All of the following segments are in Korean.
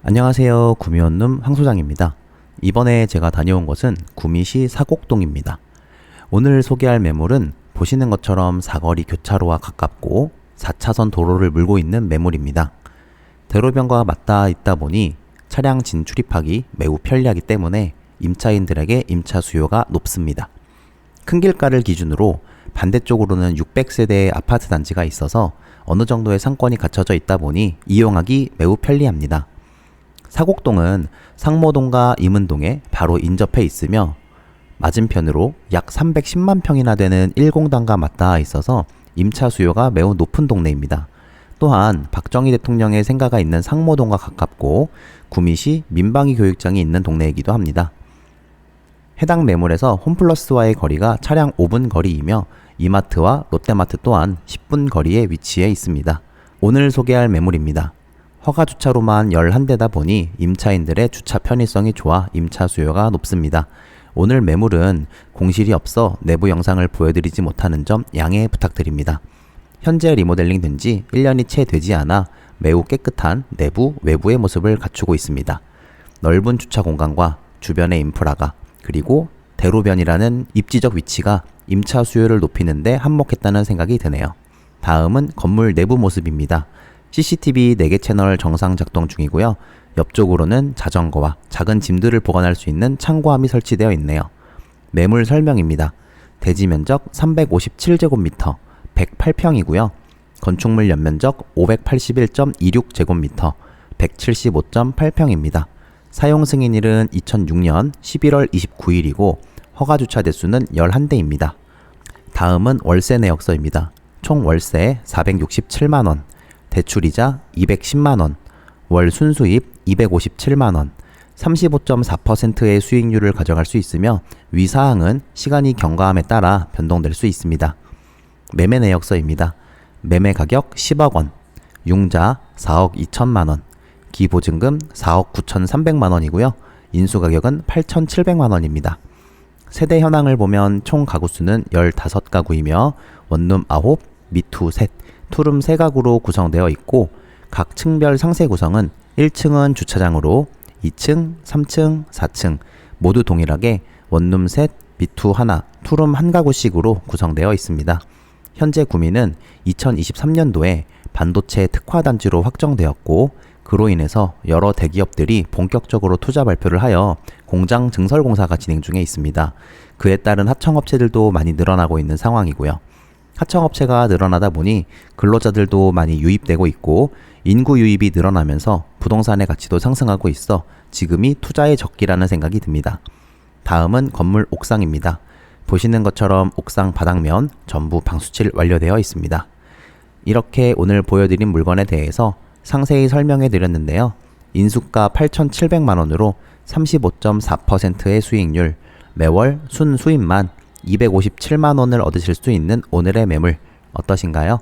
안녕하세요. 구미원룸 황소장입니다. 이번에 제가 다녀온 곳은 구미시 사곡동입니다. 오늘 소개할 매물은 보시는 것처럼 사거리 교차로와 가깝고 4차선 도로를 물고 있는 매물입니다. 대로변과 맞닿아 있다 보니 차량 진출입하기 매우 편리하기 때문에 임차인들에게 임차 수요가 높습니다. 큰 길가를 기준으로 반대쪽으로는 600세대의 아파트 단지가 있어서 어느 정도의 상권이 갖춰져 있다 보니 이용하기 매우 편리합니다. 사곡동은 상모동과 임은동에 바로 인접해 있으며 맞은편으로 약 310만 평이나 되는 1공단과 맞닿아 있어서 임차 수요가 매우 높은 동네입니다. 또한 박정희 대통령의 생가가 있는 상모동과 가깝고 구미시 민방위 교육장이 있는 동네이기도 합니다. 해당 매물에서 홈플러스와의 거리가 차량 5분 거리이며 이마트와 롯데마트 또한 10분 거리에 위치해 있습니다. 오늘 소개할 매물입니다. 허가 주차로만 11대다 보니 임차인들의 주차 편의성이 좋아 임차 수요가 높습니다. 오늘 매물은 공실이 없어 내부 영상을 보여드리지 못하는 점 양해 부탁드립니다. 현재 리모델링 된 지 1년이 채 되지 않아 매우 깨끗한 내부, 외부의 모습을 갖추고 있습니다. 넓은 주차 공간과 주변의 인프라가 그리고 대로변이라는 입지적 위치가 임차 수요를 높이는데 한몫했다는 생각이 드네요. 다음은 건물 내부 모습입니다. CCTV 4개 채널 정상 작동 중이고요. 옆쪽으로는 자전거와 작은 짐들을 보관할 수 있는 창고함이 설치되어 있네요. 매물 설명입니다. 대지 면적 357제곱미터, 108평이고요. 건축물 연면적 581.26제곱미터, 175.8평입니다. 사용 승인일은 2006년 11월 29일이고 허가 주차 대수는 11대입니다. 다음은 월세 내역서입니다. 총 월세 467만 원, 대출이자 210만 원, 월 순수입 257만 원, 35.4%의 수익률을 가져갈 수 있으며 위 사항은 시간이 경과함에 따라 변동될 수 있습니다. 매매 내역서입니다. 매매 가격 10억 원, 융자 4억 2천만 원, 기보증금 4억 9천3백만 원이고요. 인수 가격은 8천7백만 원입니다. 세대 현황을 보면 총 가구 수는 15가구이며 원룸 9, 미투 셋, 투룸 3가구로 구성되어 있고 각 층별 상세 구성은 1층은 주차장으로 2층, 3층, 4층 모두 동일하게 원룸 셋, 미투 하나, 투룸 한 가구씩으로 구성되어 있습니다. 현재 구미는 2023년도에 반도체 특화 단지로 확정되었고 그로 인해서 여러 대기업들이 본격적으로 투자 발표를 하여 공장 증설 공사가 진행 중에 있습니다. 그에 따른 하청업체들도 많이 늘어나고 있는 상황이고요. 하청업체가 늘어나다 보니 근로자들도 많이 유입되고 있고 인구 유입이 늘어나면서 부동산의 가치도 상승하고 있어 지금이 투자의 적기라는 생각이 듭니다. 다음은 건물 옥상입니다. 보시는 것처럼 옥상 바닥면 전부 방수칠 완료되어 있습니다. 이렇게 오늘 보여드린 물건에 대해서 상세히 설명해 드렸는데요. 인수가 8,700만 원으로 35.4%의 수익률, 매월 순 수입만 257만 원을 얻으실 수 있는 오늘의 매물 어떠신가요?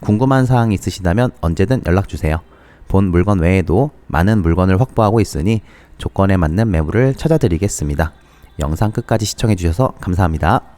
궁금한 사항이 있으시다면 언제든 연락 주세요. 본 물건 외에도 많은 물건을 확보하고 있으니 조건에 맞는 매물을 찾아드리겠습니다. 영상 끝까지 시청해 주셔서 감사합니다.